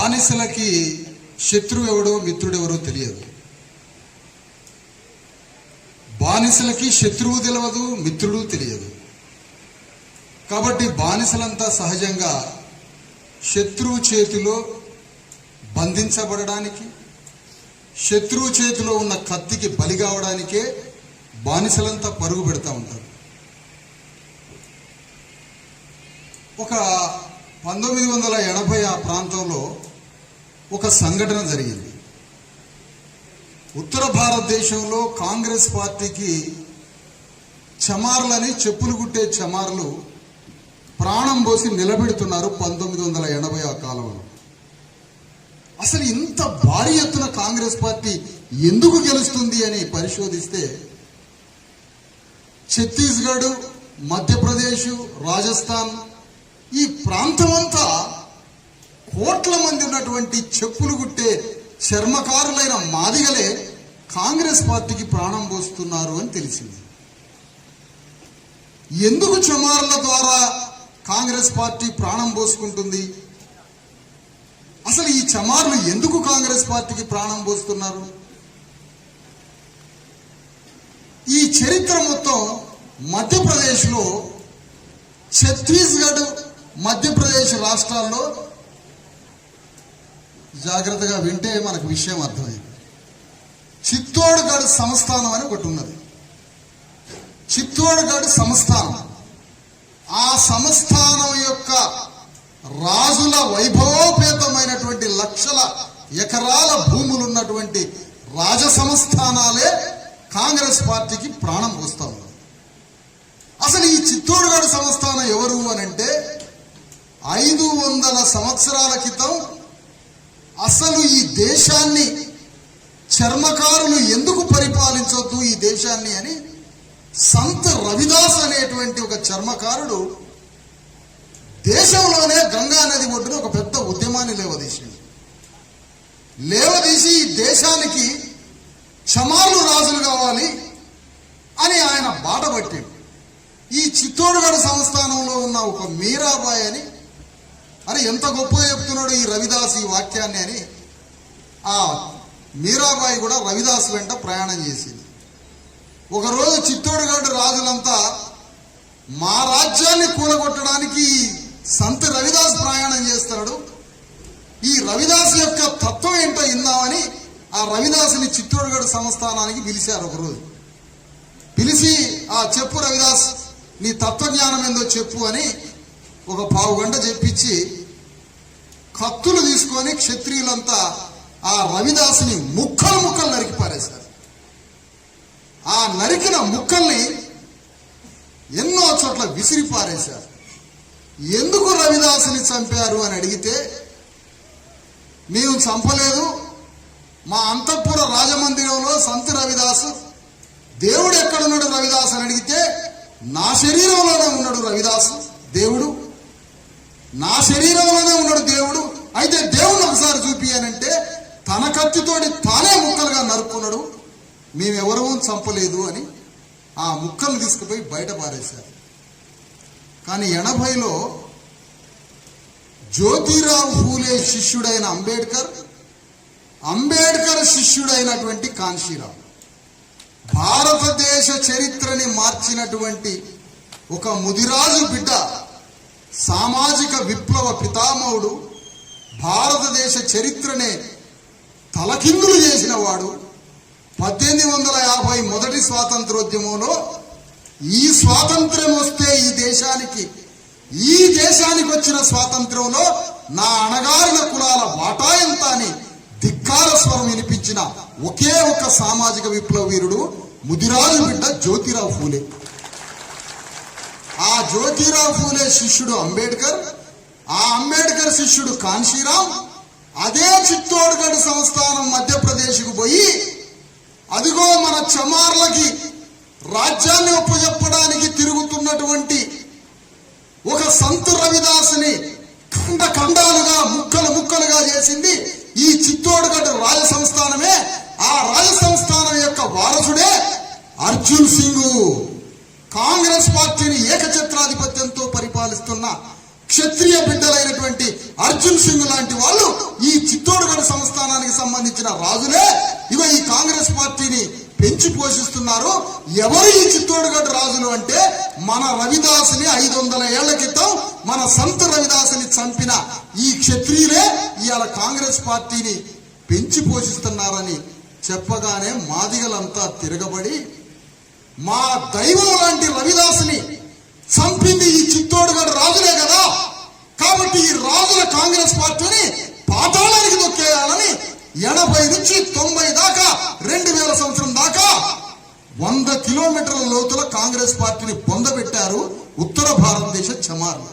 బానిసలకి శత్రువు ఎవడో మిత్రుడెవరో తెలియదు. బానిసలకి శత్రువు తెలియదు మిత్రుడు తెలియదు. కాబట్టి బానిసలంతా సహజంగా శత్రువు చేతిలో బంధించబడడానికి శత్రువు చేతిలో ఉన్న కత్తికి బలి కావడానికే బానిసలంతా పరుగు పెడతా ఉంటారు. ఒక పంతొమ్మిది వందల ఎనభై ఆ ప్రాంతంలో ఒక సంఘటన జరిగింది. ఉత్తర భారతదేశంలో కాంగ్రెస్ పార్టీకి చమార్లని చెప్పులు కుట్టే చమార్లు ప్రాణం పోసి నిలబెడుతున్నారు పంతొమ్మిది వందల ఎనభై ఆ కాలంలో. అసలు ఇంత భారీ ఎత్తున కాంగ్రెస్ పార్టీ ఎందుకు గెలుస్తుంది అని పరిశోధిస్తే ఛత్తీస్గఢ్ మధ్యప్రదేశ్ రాజస్థాన్ ఈ ప్రాంతమంతా కోట్ల మంది ఉన్నటువంటి చెప్పులు కుట్టే చర్మకారులైన మాదిగలే కాంగ్రెస్ పార్టీకి ప్రాణం పోస్తున్నారు అని తెలిసింది. ఎందుకు చమారుల ద్వారా కాంగ్రెస్ పార్టీ ప్రాణం పోసుకుంటుంది? అసలు ఈ చమార్లు ఎందుకు కాంగ్రెస్ పార్టీకి ప్రాణం పోస్తున్నారు? ఈ చరిత్ర మొత్తం మధ్యప్రదేశ్లో ఛత్తీస్గఢ్ మధ్యప్రదేశ్ రాష్ట్రాల్లో జాగ్రత్తగా వింటే మనకు విషయం అర్థమైంది. చిత్తోడ్గఢ్ సంస్థానం అని ఒకటి ఉన్నది. చిత్తోడ్గఢ్ సంస్థానం. ఆ సంస్థానం యొక్క రాజుల వైభవోపేతమైనటువంటి లక్షల ఎకరాల భూములు ఉన్నటువంటి రాజ సంస్థానాలే కాంగ్రెస్ పార్టీకి ప్రాణం పోస్తా ఉన్నారు అసలు ఈ చిత్తోడ్గఢ్ సంస్థానం ఎవరు అని అంటే ఐదు వందల సంవత్సరాల క్రితం అసలు ఈ దేశాన్ని చర్మకారులు ఎందుకు పరిపాలించొద్దు ఈ దేశాన్ని అని సంత్ రవిదాస్ అనేటువంటి ఒక చర్మకారుడు దేశంలోనే గంగా నది ఒడ్డున ఒక పెద్ద ఉద్యమాన్ని లేవదీసింది లేవదీసి ఈ దేశానికి చమార్లు రాజులు కావాలి అని ఆయన బాట పట్టాడు. ఈ చిత్తోడుగఢ సంస్థానంలో ఉన్న ఒక మీరాబాయ్ అని అరే ఎంత గొప్పగా చెప్తున్నాడు ఈ రవిదాస్ ఈ వాక్యాన్ని అని. ఆ మీరాబాయి కూడా రవిదాస్ వెంట ప్రయాణం చేసింది. ఒకరోజు చిత్తోడుగఢ రాజులంతా మా రాజ్యాన్ని కూలగొట్టడానికి సంత రవిదాస్ ప్రయాణం చేస్తాడు. ఈ రవిదాస్ యొక్క తత్వం ఏంటో ఇందామని ఆ రవిదాసుని చిత్తోడుగఢ సంస్థానానికి పిలిచారు ఒకరోజు. పిలిచి ఆ చెప్పు రవిదాస్ నీ తత్వజ్ఞానం ఏందో చెప్పు అని ఒక పావు గంట చెప్పించి కత్తులు తీసుకొని క్షత్రియులంతా ఆ రవిదాసుని ముక్కలు ముక్కలు నరికి పారేశారు. ఆ నరికిన ముక్కల్ని ఎన్నో చోట్ల విసిరి పారేశారు. ఎందుకు రవిదాసుని చంపారు అని అడిగితే మేము చంపలేదు. మా అంతఃపుర రాజమందిరంలో సంత రవిదాసు దేవుడు ఎక్కడున్నాడు రవిదాస్ అని అడిగితే నా శరీరంలోనే ఉన్నాడు రవిదాసు దేవుడు. నా శరీరంలోనే ఉన్నాడు అయితే దేవుని ఒకసారి చూపియానంటే తన కత్తితోటి తానే ముక్కలుగా నరుక్కున్నాడు. మేమెవరూ చంపలేదు అని ఆ ముక్కలు తీసుకుపోయి బయట పారేశారు. కానీ ఎనభైలో జ్యోతిరావు ఫూలే శిష్యుడైన అంబేద్కర్ అంబేద్కర్ శిష్యుడైనటువంటి కాన్షీరావు భారతదేశ చరిత్రని మార్చినటువంటి ఒక ముదిరాజు బిడ్డ సామాజిక విప్లవ పితామహుడు భారతదేశ చరిత్రనే తలకిందులు చేసిన వాడు పద్దెనిమిది వందల యాభై మొదటి స్వాతంత్రోద్యమంలో ఈ స్వాతంత్ర్యం వస్తే ఈ దేశానికి ఈ దేశానికి వచ్చిన స్వాతంత్ర్యంలో నా అణగారిన కులాల వాటా ఎంత అని ధిక్కార స్వరం వినిపించిన ఒకే ఒక సామాజిక విప్లవ వీరుడు ముదిరాజు బిడ్డ జ్యోతిరావు ఫూలే. ఆ జ్యోతిరావు ఫూలే శిష్యుడు అంబేద్కర్ ఆ అంబేద్కర్ శిష్యుడు కాన్షీరామ్ అదే చిత్తోడ్గఢ్ సంస్థానం మధ్యప్రదేశ్కు పోయి అదిగో మన చమార్లకి రాజ్యాన్ని ఒప్పజెప్పడానికి తిరుగుతున్నటువంటి ఒక సంత రవిదాసుని ఖండ ఖండాలుగా ముక్కలు ముక్కలుగా చేసింది ఈ చిత్తోడ్గఢ్ రాజ సంస్థానమే. ఆ రాజ సంస్థానం యొక్క వారసుడే అర్జున్ సింగ్. కాంగ్రెస్ పార్టీని ఏకఛత్రాధిపత్యంతో పరిపాలిస్తున్న క్షత్రియ బిడ్డలైనటువంటి అర్జున్ సింగ్ లాంటి వాళ్ళు ఈ చిత్తోడుగఢ సంస్థానానికి సంబంధించిన రాజులే. ఇవ ఈ కాంగ్రెస్ పార్టీని పెంచి పోషిస్తున్నారు. ఎవరు ఈ చిత్తోడుగఢ రాజులు అంటే మన రవిదాసుని ఐదు వందల ఏళ్ళ క్రితం మన సంత రవిదాసుని చంపిన ఈ క్షత్రియులే ఇవాళ కాంగ్రెస్ పార్టీని పెంచి పోషిస్తున్నారని చెప్పగానే మాదిగలంతా తిరగబడి మా దైవం లాంటి రవిదాసుని చంపింది ఈ చిత్తోడుగడ రాజులే కదా కాబట్టి ఈ రాజుల కాంగ్రెస్ పార్టీని పాతాళానికి దొక్కేయాలని ఎనభై నుంచి తొంభై దాకా రెండు వేల సంవత్సరం దాకా వంద కిలోమీటర్ల లోతుల కాంగ్రెస్ పార్టీని పొందబెట్టారు ఉత్తర భారతదేశ చమార్లు.